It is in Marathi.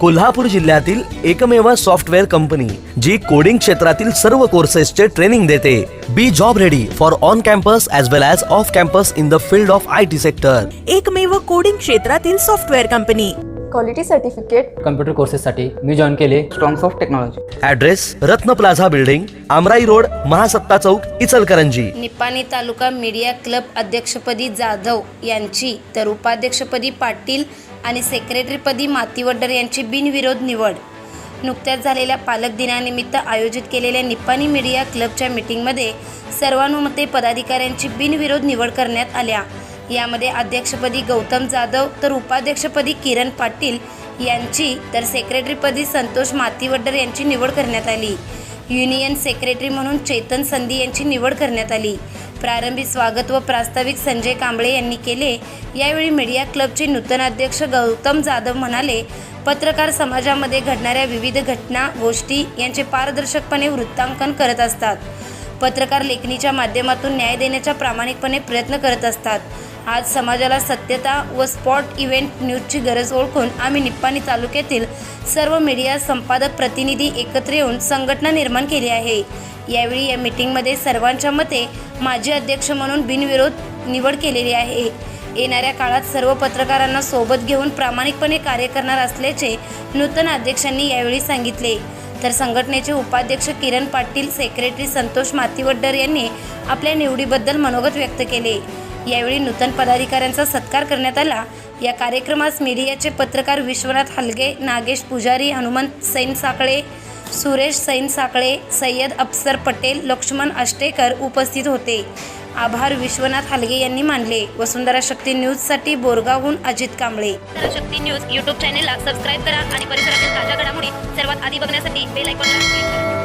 कोल्हापूर जिल्ह्यातील एकमेव सॉफ्टवेअर कंपनी जी कोडिंग क्षेत्रातील सर्व कोर्सेसचे ट्रेनिंग देते. Be job ready for on campus as well as off campus in the field of I T sector एकमेव कोडिंग क्षेत्रातील software company. Quality certificate computer कोर्सेससाठी मी जॉईन केले. Strongs of technology address Ratna plaza building Amrai road Mahasatta Chowk Ichalkaranji. Nipani taluka media club अध्यक्षपदी जाधव यांची तर उपाध्यक्षपदी पाटील आणि सेक्रेटरीपदी मातीवड्डर यांची बिनविरोध निवड. नुकत्याच झालेल्या पालक दिनानिमित्त आयोजित केलेल्या निपाणी मीडिया क्लबच्या मीटिंगमध्ये सर्वानुमते पदाधिकाऱ्यांची बिनविरोध निवड करण्यात आल्या. यामध्ये अध्यक्षपदी गौतम जाधव तर उपाध्यक्षपदी किरण पाटील यांची तर सेक्रेटरीपदी संतोष मातीवड्डर यांची निवड करण्यात आली. युनियन सेक्रेटरी म्हणून चेतन संधी यांची निवड करण्यात आली. प्रारंभी स्वागत व प्रास्ताविक संजय कांबळे यांनी केले. यावेळी मीडिया क्लबचे नूतन अध्यक्ष गौतम जाधव म्हणाले पत्रकार समाजामध्ये घडणाऱ्या विविध घटना गोष्टी यांचे पारदर्शकपणे वृत्तांकन करत असतात. पत्रकार लेखणीच्या माध्यमातून न्याय देण्याचा प्रामाणिकपणे प्रयत्न करत असतात. आज समाजाला सत्यता व स्पॉट इव्हेंट न्यूजची गरज ओळखून आम्ही निप्पाणी तालुक्यातील सर्व मीडिया संपादक प्रतिनिधी एकत्र येऊन संघटना निर्माण केली आहे. यावेळी या मीटिंगमध्ये सर्वांच्या मते माजी अध्यक्ष म्हणून बिनविरोध निवड केलेली आहे. येणाऱ्या काळात सर्व पत्रकारांना सोबत घेऊन प्रामाणिकपणे कार्य करणार असल्याचे नूतन अध्यक्षांनी यावेळी सांगितले. तर संघटनेचे उपाध्यक्ष किरण पाटील सेक्रेटरी संतोष मातीवड्डर यांनी आपल्या निवडीबद्दल मनोगत व्यक्त केले. यावेळी नूतन पदाधिकाऱ्यांचा सत्कार करण्यात आला. या कार्यक्रमास मीडियाचे पत्रकार विश्वनाथ हलगे नागेश पुजारी हनुमंत सैन साकळे सुरेश सैन साकळे सय्यद अफसर पटेल लक्ष्मण आष्टेकर उपस्थित होते. आभार विश्वनाथ हलगे यांनी मानले. वसुंधरा शक्ती न्यूजसाठी बोरगावहून अजित कांबळे. शक्ती न्यूज यूट्यूब चॅनेलला सबस्क्राईब करा आणि परिसरातील ताज्या घडामोडी सर्वात आधी बघण्यासाठी बेल आयकॉनला क्लिक करा.